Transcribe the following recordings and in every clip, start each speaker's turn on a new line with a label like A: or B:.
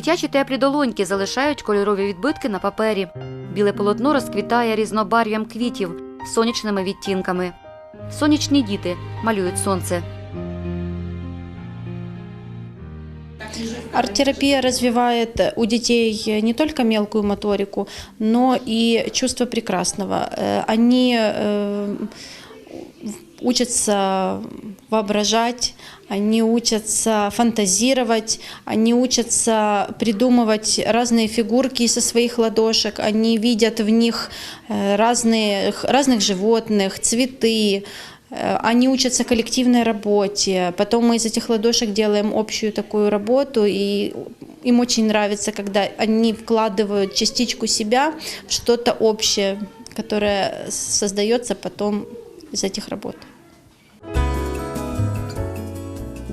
A: Дитячі теплі долоньки залишають кольорові відбитки на папері. Біле полотно розквітає різнобарв'ям квітів, сонячними відтінками. Сонячні діти малюють сонце.
B: Арт-терапия развивает у детей не только мелкую моторику, но и чувство прекрасного. Э, Они э, учатся воображать, они учатся фантазировать, они учатся придумывать разные фигурки со своих ладошек, они видят в них э, разные, разных животных, цветы, Э, Они учатся коллективной работе. Потом мы из этих ладошек делаем общую такую работу, и им очень нравится, когда они вкладывают частичку себя в что-то общее, которое создается потом из этих работ.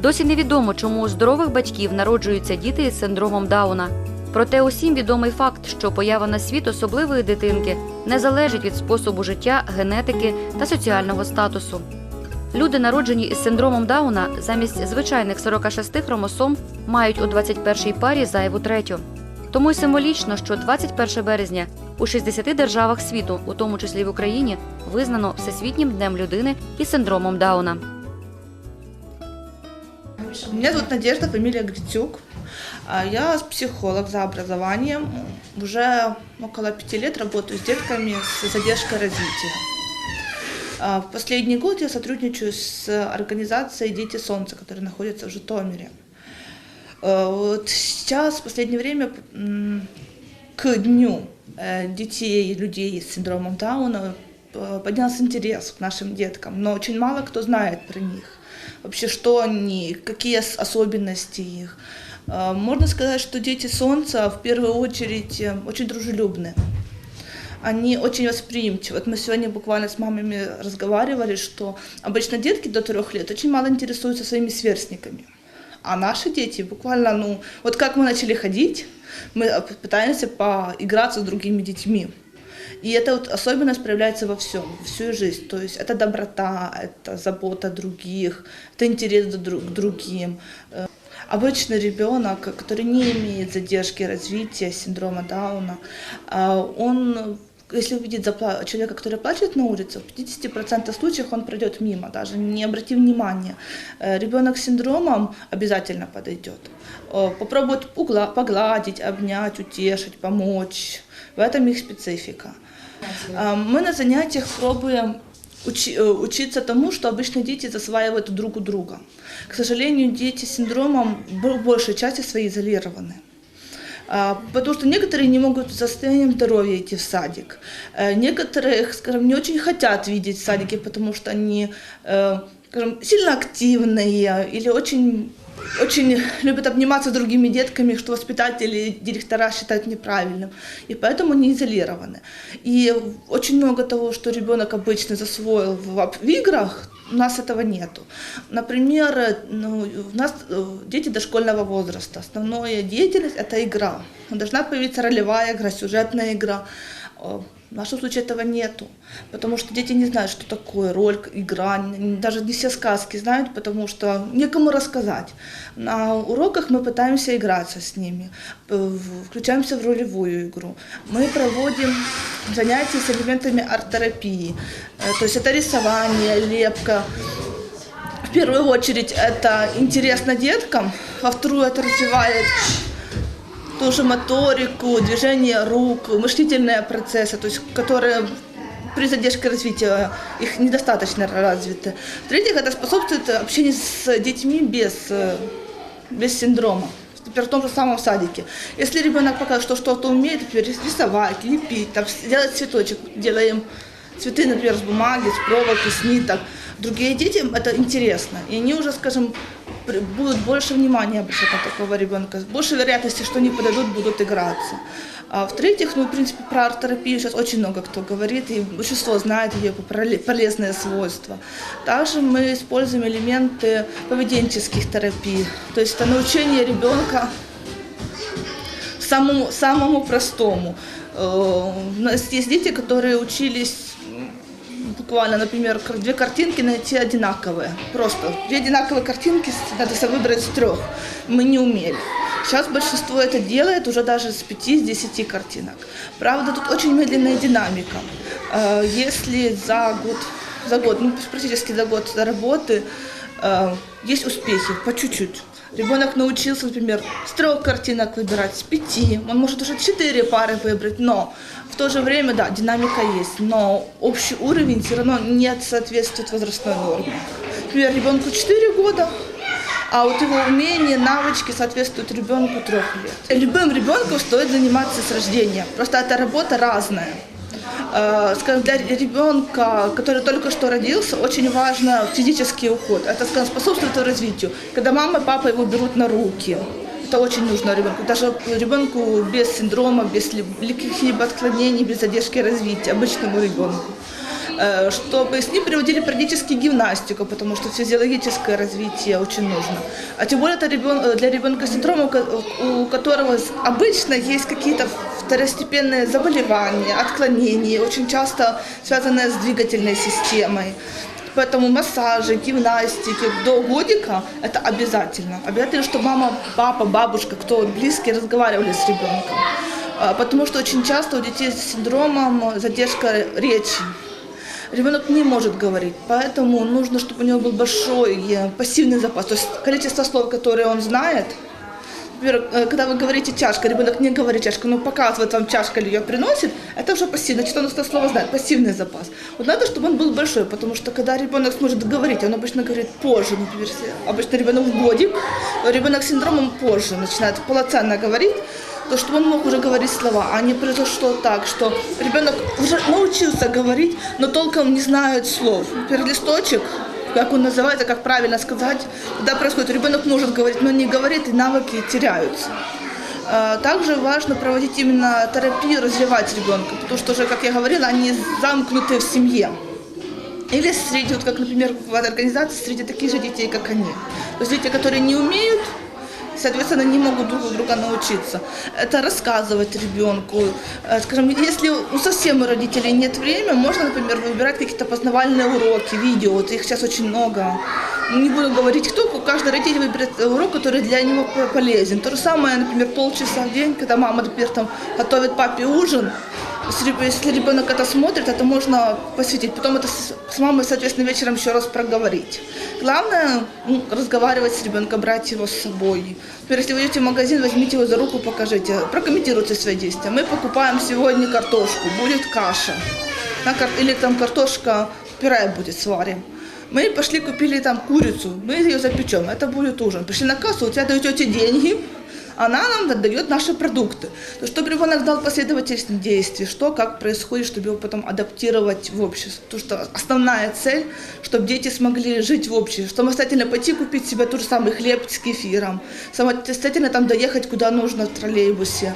A: Досі невідомо, чому у здорових батьків народжуються діти із синдромом Дауна. Проте усім відомий факт, що поява на світ особливої дитинки не залежить від способу життя, генетики та соціального статусу. Люди, народжені із синдромом Дауна, замість звичайних 46 хромосом мають у 21-й парі зайву третю. Тому й символічно, що 21 березня у 60 державах світу, у тому числі в Україні, визнано Всесвітнім днем людини із синдромом Дауна.
C: Меня зовут Надежда, фамилия Грицюк. А, Я психолог за образованием. Уже около пяти лет работаю с детками с задержкой развития. А, В последний год я сотрудничаю с организацией «Дети Солнца», которая находится в Житомире. А, Вот сейчас, в последнее время, к дню э, детей, людей с синдромом Дауна э, поднялся интерес к нашим деткам, но очень мало кто знает про них. Вообще, что они, какие ос- особенности их. А, Можно сказать, что дети Солнца в первую очередь э, очень дружелюбны. Они очень восприимчивы. Вот мы сегодня буквально с мамами разговаривали, что обычно детки до трех лет очень мало интересуются своими сверстниками. А наши дети буквально, ну, вот как мы начали ходить, мы э, пытаемся поиграться с другими детьми. И эта вот особенность проявляется во всем, всю жизнь. То есть это доброта, это забота других, это интерес друг- к другим. Э, Обычный ребенок, который не имеет задержки развития, синдрома Дауна, а, он если увидит человека, который плачет на улице, в 50% случаев он пройдет мимо, даже не обратив внимания. Э, Ребенок с синдромом обязательно подойдет. Э, Попробует погладить, обнять, утешить, помочь. В этом их специфика. А, Мы на занятиях пробуем э, учиться тому, что обычно дети засваивают друг у друга. К сожалению, дети с синдромом в большей части свои изолированы. А, Потому что некоторые не могут за состоянием здоровья идти в садик. Э, Некоторых, скажем, не очень хотят видеть в садике, потому что они, э, скажем, сильно активные или очень очень любят обниматься с другими детками, что воспитатели, директора считают неправильным. И поэтому они изолированы. И очень много того, что ребенок обычно засвоил в, в играх, у нас этого нету. Например, э, ну, у нас э, дети дошкольного возраста. Основная деятельность – это игра. Должна появиться ролевая игра, сюжетная игра. В нашем случае этого нету, потому что дети не знают, что такое роль, игра, даже не все сказки знают, потому что некому рассказать. На уроках мы пытаемся играться с ними, э, включаемся в ролевую игру. Мы проводим занятия с элементами арт-терапии, Э, то есть это рисование, лепка, в первую очередь это интересно деткам, во вторую это развивает тоже моторику, движение рук, мышлительные процессы, то есть которые при задержке развития их недостаточно развиты. В-третьих, это способствует общению с детьми без, э, без синдрома. В том же самом садике. Если ребенок покажет, что что-то умеет, например, рисовать, лепить, там, делать цветочек, делаем цветы, например, с бумаги, с проволоки, с ниток. Другие детям это интересно, и они уже, скажем, будут больше внимания обращать на такого ребенка, больше вероятности, что они подойдут, будут играться. А в-третьих, ну, в принципе, про арт-терапию сейчас очень много кто говорит, и большинство знает ее поле- полезные свойства. Также мы используем элементы поведенческих терапий, то есть это научение ребенка самому, самому простому. Э, У нас есть дети, которые учились буквально, например, две картинки найти одинаковые. Просто две одинаковые картинки надо выбрать из трех. Мы не умели. Сейчас большинство это делает уже даже с 5-10 картинок. Правда, тут очень медленная динамика. Э, Если за год, за год, ну практически за год работы э, есть успехи по чуть-чуть. Ребенок научился, например, с трех картинок выбирать, с пяти, он может уже четыре пары выбрать, но в то же время, да, динамика есть, но общий уровень все равно не соответствует возрастной норме. Например, ребенку 4 года, а вот его умения, навычки соответствуют ребенку трех лет. Любым ребенку стоит заниматься с рождения, просто эта работа разная. Э, Скажем, для ребенка, который только что родился, очень важно физический уход. Это, скажем, способствует его развитию. Когда мама и папа его берут на руки, это очень нужно ребенку. Даже ребенку без синдрома, без ли- каких-либо отклонений, без задержки развития, обычному ребенку. Э, Чтобы с ним приводили периодически гимнастику, потому что физиологическое развитие очень нужно. А тем более это э, для ребенка с синдромом, у ко- у которого обычно есть какие-то второстепенные заболевания, отклонения, очень часто связанные с двигательной системой. Поэтому массажи, гимнастики до годика – это обязательно. Обязательно, чтобы мама, папа, бабушка, кто близкие разговаривали с ребенком. А, Потому что очень часто у детей с синдромом задержка речи. Ребенок не может говорить, поэтому нужно, чтобы у него был большой э, пассивный запас, то есть количество слов, которые он знает. Э, когда вы говорите чашка, ребенок не говорит чашка, но показывает вам чашка или ее приносит, это уже пассивно, значит, он это слово знает, пассивный запас. Вот надо, чтобы он был большой, потому что когда ребенок сможет говорить, он обычно говорит позже, например, обычно ребенок в годик, ребенок с синдромом позже начинает полноценно говорить, то чтобы он мог уже говорить слова, а не произошло так, что ребенок уже научился говорить, но толком не знает слов. Например, листочек, как он называется, как правильно сказать, когда происходит, ребенок может говорить, но не говорит, и навыки теряются. А, Также важно проводить именно терапию, развивать ребенка, потому что уже, как я говорила, они замкнуты в семье. Или среди, вот как, например, в организации, среди таких же детей, как они. То есть дети, которые не умеют, соответственно, не могут друг у друга научиться. Это рассказывать ребенку. Э, Скажем, если у совсем у родителей нет времени, можно, например, выбирать какие-то познавальные уроки, видео. Вот их сейчас очень много. Не буду говорить, кто, каждый родитель выберет урок, который для него по- полезен. То же самое, например, полчаса в день, когда мама, например, там, готовит папе ужин, если реб- Если ребенок это смотрит, это можно посвятить. Потом это с мамой, соответственно, вечером еще раз проговорить. Главное ну, разговаривать с ребенком, брать его с собой. Например, если вы идете в магазин, возьмите его за руку, покажите, прокомментируйте свои действия. Мы покупаем сегодня картошку, будет каша. Или там картошка пюре будет сварим. Мы пошли купили там курицу, мы ее запечем, это будет ужин. Пришли на кассу, у тебя дают тете деньги, она нам отдает наши продукты. То, чтобы ребенок знал последовательность действий, что, как происходит, чтобы его потом адаптировать в общество. Потому что основная цель, чтобы дети смогли жить в обществе, самостоятельно пойти купить себе тот же самый хлеб с кефиром, самостоятельно там доехать куда нужно в троллейбусе.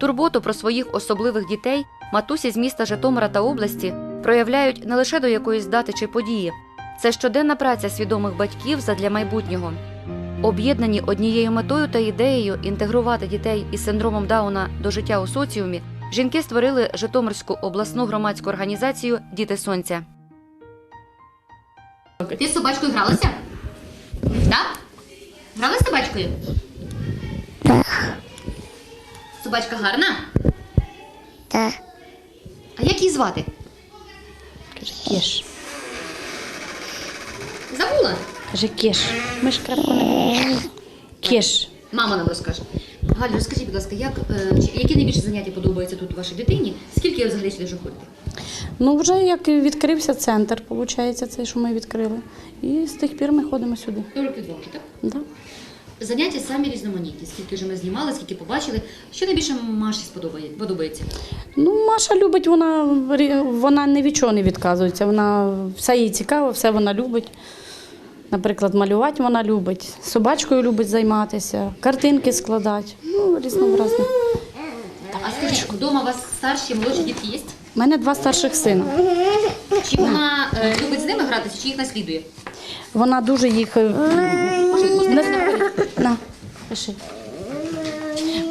A: Турботу про своїх особливих дітей матусі з міста Житомира та області проявляють не лише до якоїсь дати чи події. Це щоденна праця свідомих батьків задля майбутнього. Об'єднані однією метою та ідеєю інтегрувати дітей із синдромом Дауна до життя у соціумі, жінки створили Житомирську обласну громадську організацію Діти Сонця.
D: Ти з собачкою гралася? Так? Грала з собачкою? Так. Собачка гарна?
E: Так.
D: А як її звати?
F: Кеш.
D: Забула?
F: Каже кеш. Ми ж крапку не Кеш.
D: Мама нам розкаже. Галю, розкажіть, будь ласка, як, е, які найбільше заняття подобаються тут вашій дитині? Скільки взагалі сюди вже ходите?
F: Ну, вже як відкрився центр, виходить, цей, що ми відкрили. І з тих пір ми ходимо сюди.
D: 42 роки, так?
F: Да.
D: Заняття самі різноманітні. Скільки вже ми знімали, скільки побачили. Що найбільше Маші сподобає- подобається?
F: Ну, Маша любить, вона, рі- вона ні від чого не відказується. Вона все їй цікаво, все вона любить. Наприклад, малювати вона любить, собачкою любить займатися, картинки складати. Ну, різнообразно.
D: А скажіть, вдома у вас старші, молодші дітки є?
F: У мене два старших сина.
D: Чи вона е, любить з ними гратися, чи їх наслідує?
F: Вона дуже їх. е,
D: не?
F: На, пиши.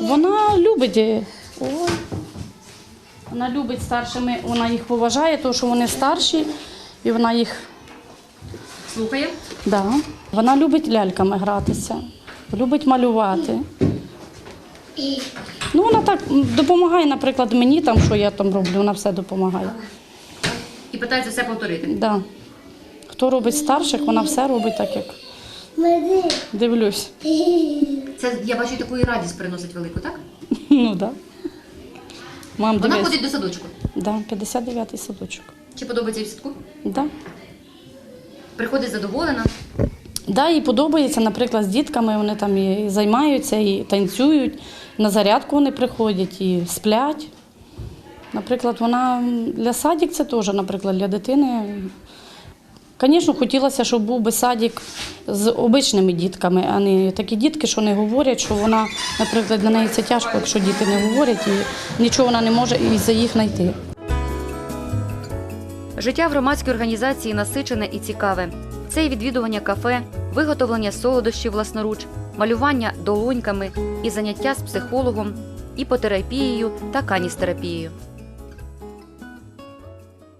F: Вона любить. е, Ой. Вона любить старшими, вона їх поважає, тому що вони старші, і вона їх
D: Слухає.
F: Да. Вона любить ляльками гратися, любить малювати. Ну, вона так допомагає, наприклад, мені там, що я там роблю, вона все допомагає.
D: І питається все повторити.
F: Да. Хто робить старших, вона все робить так, як дивлюсь.
D: Це я бачу таку і радість приносить велику, так?
F: Ну так. Да. Мам,
D: Вона
F: дивись.
D: ходить до садочку.
F: Да, 59-й садочок.
D: Чи подобається їй в садку?
F: Да.
D: Приходить задоволена.
F: Да, їй подобається, наприклад, з дітками вони там і займаються, і танцюють. На зарядку вони приходять і сплять. Наприклад, вона для садик це теж, наприклад, для дитини. Звісно, хотілося, щоб був би садик з обичними дітками, а не такі дітки, що не говорять, що вона, наприклад, для неї це тяжко, якщо діти не говорять, і нічого вона не може і за їх знайти.
A: Життя в громадській організації насичене і цікаве. Це і відвідування кафе, виготовлення солодощів власноруч, малювання долоньками і заняття з психологом, іпотерапією та каністерапією.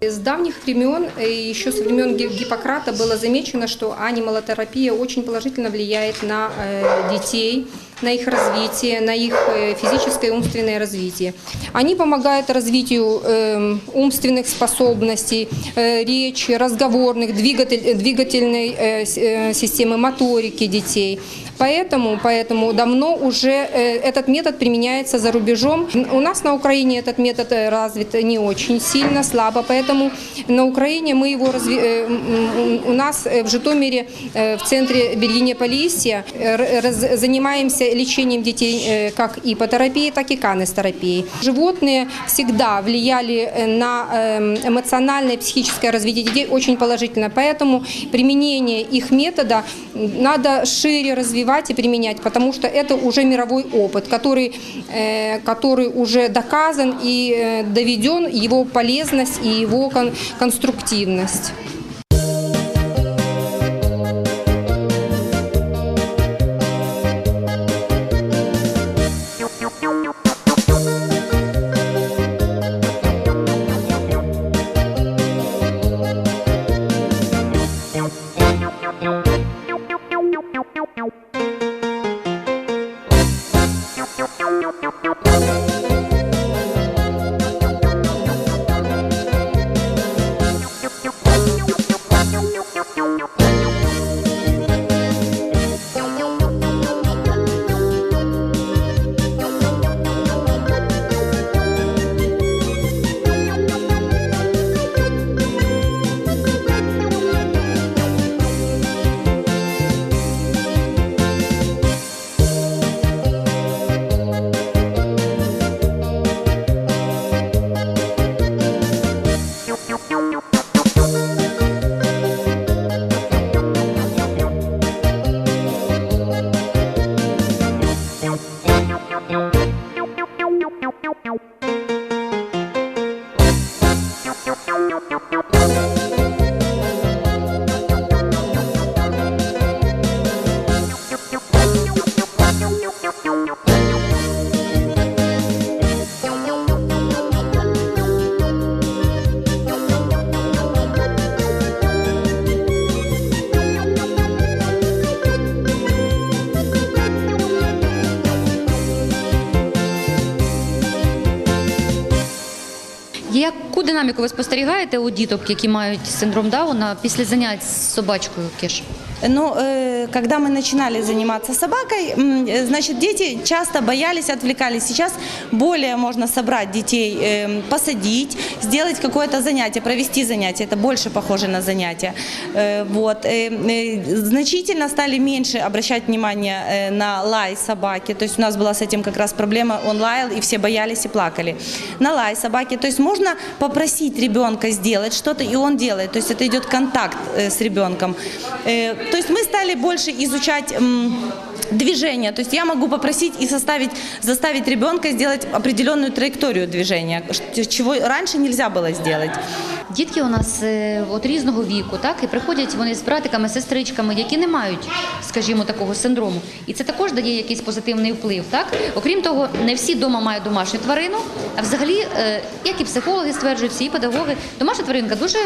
G: С давних времен, э, еще со времен Ги- Гиппократа, было замечено, что анималотерапия очень положительно влияет на э, детей, на их развитие, на их э, физическое и умственное развитие. Они помогают развитию э, умственных способностей, э, речи, разговорных, двигатель- двигательной э, э, системы моторики детей. Поэтому, поэтому давно уже э, этот метод применяется за рубежом. У нас на Украине этот метод э, развит не очень сильно, слабо, поэтому на Украине мы его разви... э, у нас в Житомире в центре Бельгине Полисия занимаемся лечением детей как ипотерапией, так и канестерапией. Животные всегда влияли на э, эмоциональное и психическое развитие детей очень положительно, поэтому применение их метода надо шире развивать и применять, потому что это уже мировой опыт, который, э, который уже доказан и э, доведен, его полезность и его кон- конструктивность.
A: Яку динаміку ви спостерігаєте у діток, які мають синдром Дауна після занять з собачкою Кеш?
H: Ну, э, когда мы начинали заниматься собакой, э, значит, дети часто боялись, отвлекались. Сейчас более можно собрать детей, э, посадить, сделать какое-то занятие, провести занятие. Это больше похоже на занятие. Вот. Значительно стали меньше обращать внимание на лай собаки. То есть у нас была с этим как раз проблема. Он лаял, и все боялись и плакали. На лай собаки. То есть можно попросить ребенка сделать что-то, и он делает. То есть это идет контакт с ребенком. То есть мы стали больше изучать движение. То есть я могу попросить и составить, заставить ребенка сделать определенную траекторию движения, чего раньше нельзя было сделать.
D: Дітки у нас е, от різного віку, так і приходять вони з братиками, сестричками, які не мають, скажімо, такого синдрому. І це також дає якийсь позитивний вплив. Так, окрім того, не всі вдома мають домашню тварину. А взагалі, е, як і психологи стверджують, всі підгологи, домашня тваринка дуже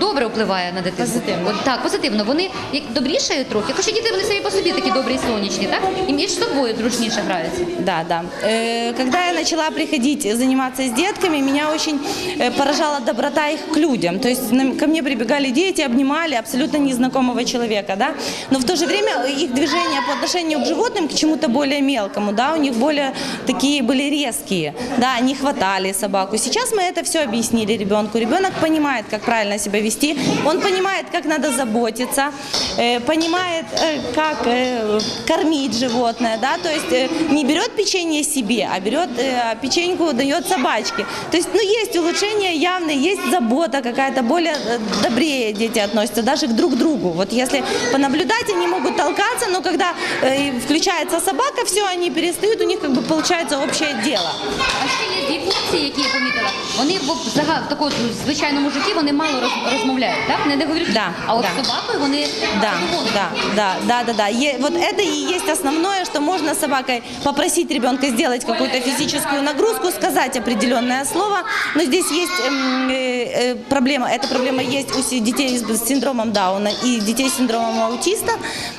D: добре впливає на дитину.
H: Позитивно.
D: От, так, позитивно. Вони як добрішають трохи. Хоча діти вони самі по собі такі добрі і сонячні, так і між собою зручніше граються.
H: Да, да. Э, Когда я начала приходить заниматься с детками, меня очень э, поражала доброта их к людям. То есть на- ко мне прибегали дети, обнимали абсолютно незнакомого человека, да. Но в то же время их движения по отношению к животным, к чему-то более мелкому, да, у них более такие были резкие, да, они хватали собаку. Сейчас мы это все объяснили ребенку. Ребенок понимает, как правильно себя вести, он понимает, как надо заботиться, э, понимает, э, как э, кормить животное, да, то есть э, не берет печенье себе, а берет э, а печеньку дает собачке. То есть, ну, есть улучшения явные, есть забота какая-то, более э, добрее дети относятся даже к друг другу. Вот если понаблюдать, они могут толкаться, но когда э, включается собака, все, они перестают, у них как бы получается общее дело.
D: А ще є дві функції, які я помітила. Вони в загал в такому звичайному житті вони мало роз- розмовляють, так? Не, не говорять.
H: Да,
D: а от
H: да.
D: з собакою вони
H: Да, да, да, да, да, да. Е- вот это и есть основное, что можно собакой попросить ребенка сделать какую-то физическую нагрузку, сказать определенное слово. Но здесь есть эм, э, э, проблема. Эта проблема есть у детей с синдромом Дауна и детей с синдромом аутиста,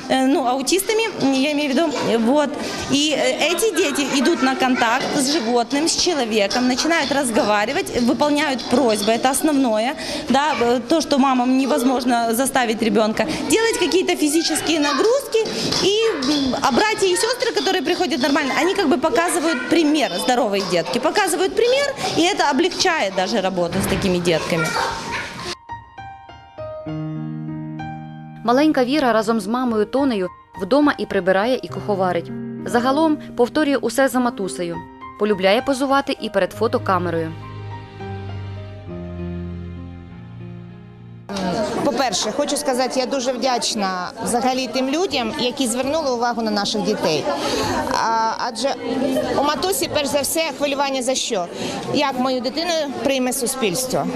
H: э, ну, аутистами, я имею в виду. Вот. И э, эти дети идут на контакт с животным, с человеком, начинают разговаривать, выполняют просьбы. Это основное. Да, э, то, что мамам невозможно заставить ребенка. Делать какие-то физические нагрузки. И м, а братья и сестры, которые приходят нормально, они как бы показывают пример, здоровые детки. Показывают пример, и это облегчает даже работу с такими детками.
A: Маленька Віра разом з мамою Тонею вдома і прибирає, і куховарить. Загалом повторює усе за матусею. Полюбляє позувати і перед фотокамерою.
I: По-перше, хочу сказати, я дуже вдячна взагалі тим людям, які звернули увагу на наших дітей. Адже у матусі, перш за все, хвилювання за що? Як мою дитину прийме суспільство?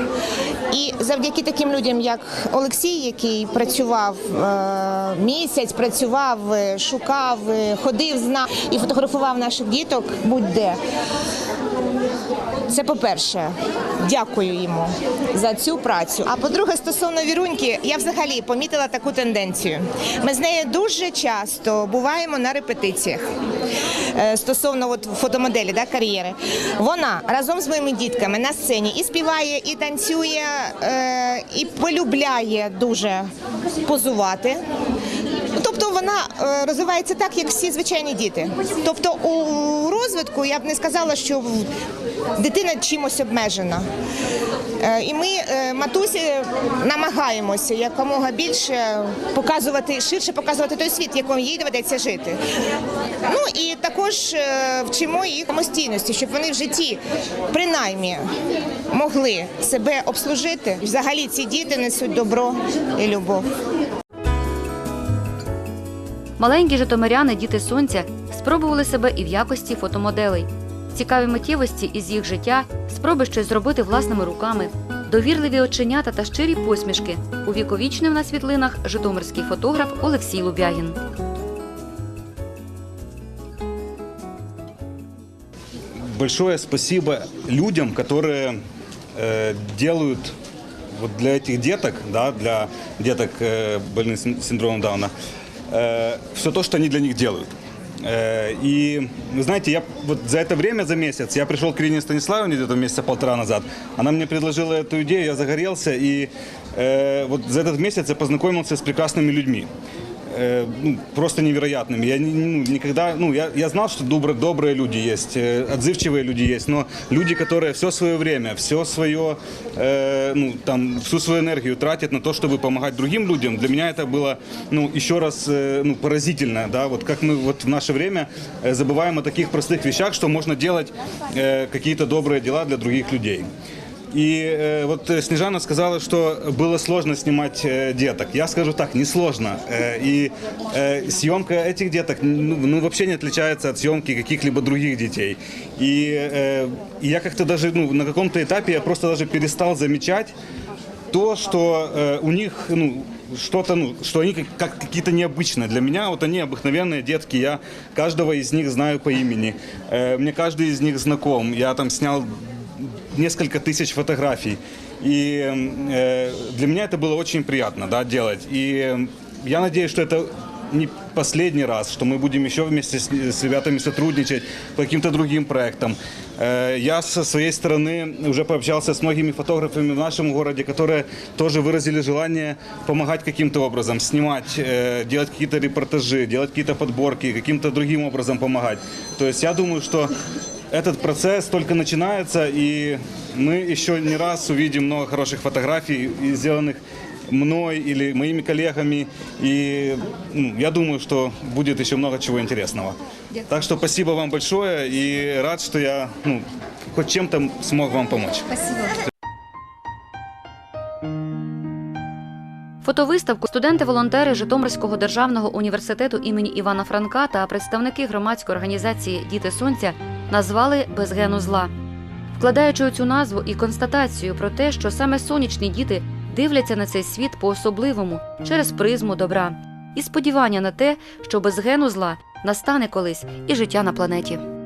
I: І завдяки таким людям, як Олексій, який працював е, місяць, працював, е, шукав, е, ходив зна і фотографував наших діток будь-де. Це по-перше, дякую йому за цю працю. А по-друге, стосовно віруньки, я взагалі помітила таку тенденцію. Ми з нею дуже часто буваємо на репетиціях е, стосовно от фотомоделі да, кар'єри. Вона разом з моїми дітками на сцені і співає, і танцює, е, і полюбляє дуже позувати. Тобто вона е, розвивається так, як всі звичайні діти. Тобто у розвитку я б не сказала, що дитина чимось обмежена. Е, І ми, е, матусі, намагаємося якомога більше показувати, ширше показувати той світ, в якому їй доведеться жити. Ну і також вчимо їх самостійності, щоб вони в житті принаймні могли себе обслужити. Взагалі ці діти несуть добро і любов.
A: Маленькі житомиряни, діти сонця, спробували себе і в якості фотомоделей. Цікаві миттєвості із їх життя, спроби щось зробити власними руками, довірливі оченята та щирі посмішки увіковічнив на світлинах житомирський фотограф Олексій Лубягін.
J: большое спасибо людям, которые э, делают вот для этих деток, да, для деток э, больных син- синдромом Дауна, все то, что они для них делают. Э, и, знаете, я вот за это время, за месяц, я пришел к Ирине Станиславовне где-то месяца полтора назад. Она мне предложила эту идею, я загорелся, и э, вот за этот месяц я познакомился с прекрасными людьми э, ну, просто невероятными. Я ну, никогда, ну, я, я знал, что добрые, добрые люди есть, э, отзывчивые люди есть, но люди, которые все свое время, все свое, э, ну, там, всю свою энергию тратят на то, чтобы помогать другим людям, для меня это было, ну, еще раз, э, ну, поразительно, да, вот как мы вот в наше время э, забываем о таких простых вещах, что можно делать э, какие-то добрые дела для других людей. И э, вот э, Снежана сказала, что было сложно снимать э, деток. Я скажу так, не сложно. И съемка этих деток ну, ну, вообще не отличается от съемки каких-либо других детей. И, я как-то даже ну, на каком-то этапе я просто даже перестал замечать то, что у них ну, что-то, ну, что они как, как какие-то необычные. Для меня вот они обыкновенные детки. Я каждого из них знаю по имени. Э, мне каждый из них знаком. Я там снял несколько тысяч фотографий. И э, для меня это было очень приятно да, делать. И я надеюсь, что это не последний раз, что мы будем еще вместе с, с ребятами сотрудничать по каким-то другим проектам. Э, я со своей стороны уже пообщался с многими фотографами в нашем городе, которые тоже выразили желание помогать каким-то образом, снимать, э, делать какие-то репортажи, делать какие-то подборки, каким-то другим образом помогать. То есть я думаю, что этот процесс только начинается, и мы еще не раз увидим много хороших фотографий, и сделанных мной или моими коллегами. И ну, я думаю, что будет еще много чего интересного. Так что спасибо вам большое и рад, что я ну, хоть чем-то смог вам помочь.
A: Фотовиставку студенти-волонтери Житомирського державного університету імені Івана Франка та представники громадської організації Діти Сонця назвали без гену зла, вкладаючи цю назву і констатацію про те, що саме сонячні діти дивляться на цей світ по-особливому через призму добра, і сподівання на те, що без гену зла настане колись і життя на планеті.